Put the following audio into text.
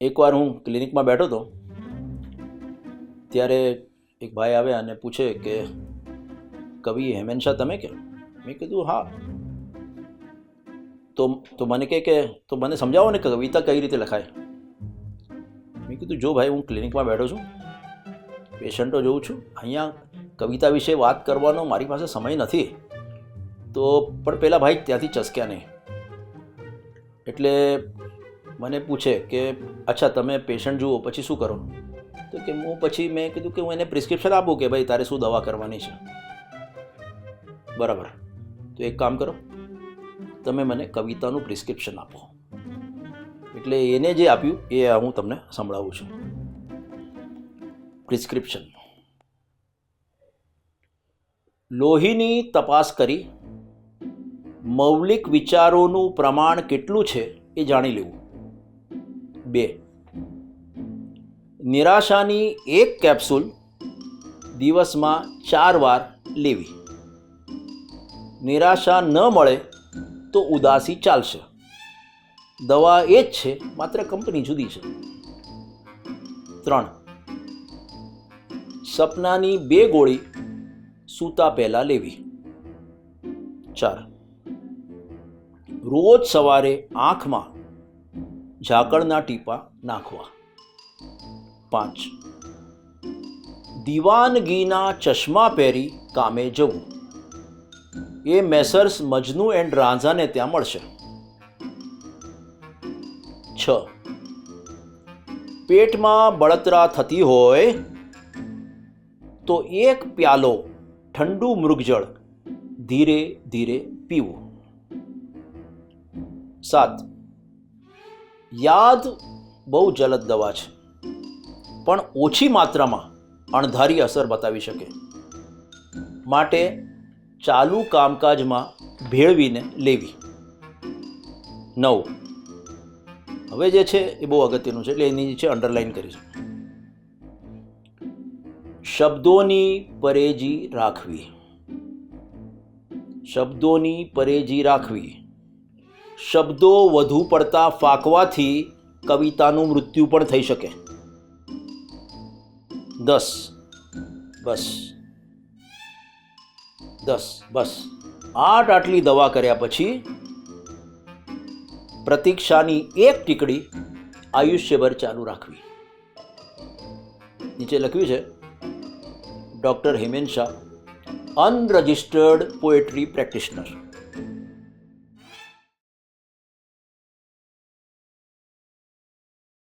એકવાર હું ક્લિનિકમાં બેઠો હતો, ત્યારે એક ભાઈ આવ્યા અને પૂછે કે, કવિ હેમેન તમે કે મેં કીધું, હા. તો તો મને કહે કે, તો મને સમજાવો ને કે કવિતા કઈ રીતે લખાય? મેં કીધું, જો ભાઈ, હું ક્લિનિકમાં બેઠો છું, પેશન્ટો જોઉં છું, અહીંયા કવિતા વિશે વાત કરવાનો મારી પાસે સમય નથી, તો પણ પેલા ભાઈ ત્યાંથી ચસક્યા નહીં. એટલે મને પૂછે કે, અચ્છા, તમે પેશન્ટ જુઓ, પછી શું કરો? તો કે, હું પછી મેં કીધું કે હું એને પ્રિસ્ક્રિપ્શન આપું કે ભાઈ, તારે શું દવા કરવાની છે. બરાબર. તો એક કામ કરો, તમે મને કવિતાનું પ્રિસ્ક્રિપ્શન આપો. એટલે એને જે આપ્યું, એ હું તમને સંભળાવું છું. પ્રિસ્ક્રિપ્શન લોહીની તપાસ કરી, મૌલિક વિચારોનું પ્રમાણ કેટલું છે એ જાણી લેવું. બે. નિરાશાની એક કેપ્સ્યુલ દિવસમાં ચાર વાર લેવી. નિરાશા ન મળે તો ઉદાસી ચાલશે. દવા એ જ છે, માત્ર કંપની જુદી છે. ત્રણ. સપનાની બે ગોળી સૂતા પહેલાં લેવી. ચાર. રોજ સવારે આંખમાં ઝાકળના ટીપા નાખવા. પાંચ. દીવાનગીના ચશ્મા પહેરી કામે જવું. એ મેસર્સ મજનુ એન્ડ રાંઝાને ત્યાં મળશે. છ. પેટમાં બળતરા થતી હોય તો એક પ્યાલો ઠંડુ મૃગજળ ધીરે ધીરે પીવું. સાત. યાદ બહુ જલદ દવા છે. પણ ઓછી માત્રામાં અણધારી અસર બતાવી શકે. માટે ચાલુ કામકાજમાં ભેળવીને લેવી. નવ. હવે જે છે એ બહુ અગત્યનું છે, એટલે એની નીચે અંડરલાઈન કરીશું. શબ્દોની પરેજી રાખવી. શબ્દોની પરેજી રાખવી. શબ્દો વધુ પડતા ફાંકવાથી કવિતાનું મૃત્યુ પણ થઈ શકે. દસ. બસ. દસ. બસ. આઠ આટલી દવા કર્યા પછી પ્રતીક્ષાની એક ટીકડી આયુષ્યભર ચાલુ રાખવી. નીચે લખ્યું છે, doctor Hemen Shah unregistered poetry practitioner.